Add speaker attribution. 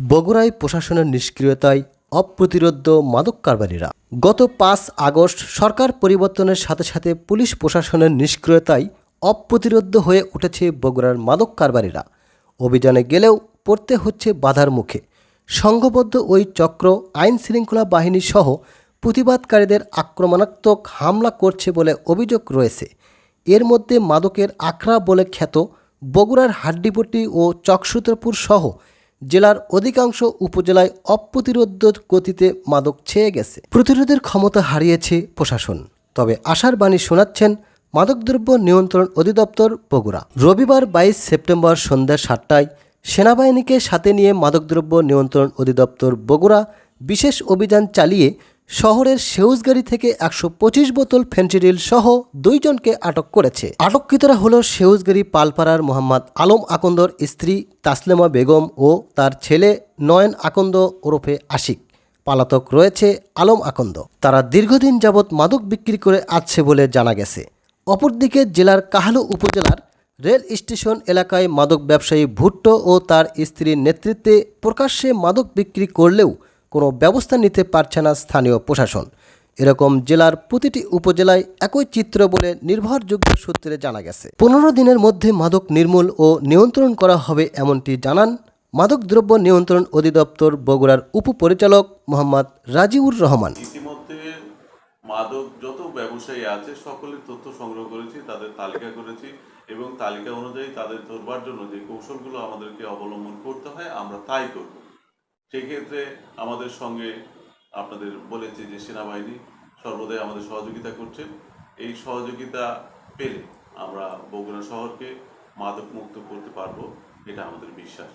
Speaker 1: বগুড়ায় প্রশাসনের নিষ্ক্রিয়তায় অপ্রতিরোধ্য মাদক কারবারিরা। গত পাঁচ আগস্ট সরকার পরিবর্তনের সাথে সাথে পুলিশ প্রশাসনের নিষ্ক্রিয়তায় অপ্রতিরোধ্য হয়ে উঠেছে বগুড়ার মাদক কারবারিরা। অভিযানে গেলেও পড়তে হচ্ছে বাধার মুখে। সংঘবদ্ধ ওই চক্র, আইন শৃঙ্খলা বাহিনী সহ প্রতিবাদকারীদের আক্রমণাত্মক হামলা করছে বলে অভিযোগ রয়েছে। এর মধ্যে মাদকের আখড়া বলে খ্যাত বগুড়ার হাড্ডিপট্টি ও চকসুতরপুর সহ জেলার অধিকাংশ উপজেলায় অপ্রতিরোধ গতিতে মাদক ছেয়ে গেছে। প্রতিরোধের ক্ষমতা হারিয়েছে প্রশাসন। তবে আশার বাণী শোনাচ্ছেন মাদকদ্রব্য নিয়ন্ত্রণ অধিদপ্তর বগুড়া। রবিবার বাইশ সেপ্টেম্বর সন্ধ্যা সাতটায় সেনাবাহিনীকে সাথে নিয়ে মাদকদ্রব্য নিয়ন্ত্রণ অধিদপ্তর বগুড়া বিশেষ অভিযান চালিয়ে শহরের সেউজগাড়ি থেকে একশো পঁচিশ বোতল ফেন্সিডিল সহ দুইজনকে আটক করেছে। আটককৃতরা হল সেউজগাড়ি পালপাড়ার মোহাম্মদ আলম আকন্দর স্ত্রী তাসলেমা বেগম ও তার ছেলে নয়ন আকন্দ ওরফে আশিক। পালাতক রয়েছে আলম আকন্দ। তারা দীর্ঘদিন যাবৎ মাদক বিক্রি করে আসছে বলে জানা গেছে। অপরদিকে জেলার কাহালু উপজেলার রেল স্টেশন এলাকায় মাদক ব্যবসায়ী ভুট্টো ও তার স্ত্রীর নেতৃত্বে প্রকাশ্যে মাদক বিক্রি করলেও কোনো ব্যবস্থা নিতে পারছে না স্থানীয় প্রশাসন। এরকম জেলার প্রতিটি উপজেলায় একই চিত্র বলে নির্ভরযোগ্য সূত্রে জানা গেছে। পনেরো দিনের মধ্যে মাদক নির্মূল ও নিয়ন্ত্রণ করা হবে এমনটি জানান মাদকদ্রব্য নিয়ন্ত্রণ অধিদপ্তর বগুড়ার উপপরিচালক মোহাম্মদ রাজিউর রহমান।
Speaker 2: ইতিমধ্যে মাদক যত ব্যবসায়ী আছে সকলের তথ্য সংগ্রহ করেছি, তাদের তালিকা করেছি এবং তালিকা অনুযায়ী তাদের ধরবার জন্য যে কৌশলগুলো আমাদেরকে অবলম্বন করতে হয়, আমরা তাই করব। সেই ক্ষেত্রে আমাদের সঙ্গে আপনাদের বলেছি যে সেনাবাহিনী সর্বদাই আমাদের সহযোগিতা করছেন এই সহযোগিতা পেলে আমরা বগুড়া শহরকে মাদক মুক্ত করতে পারব, এটা আমাদের বিশ্বাস।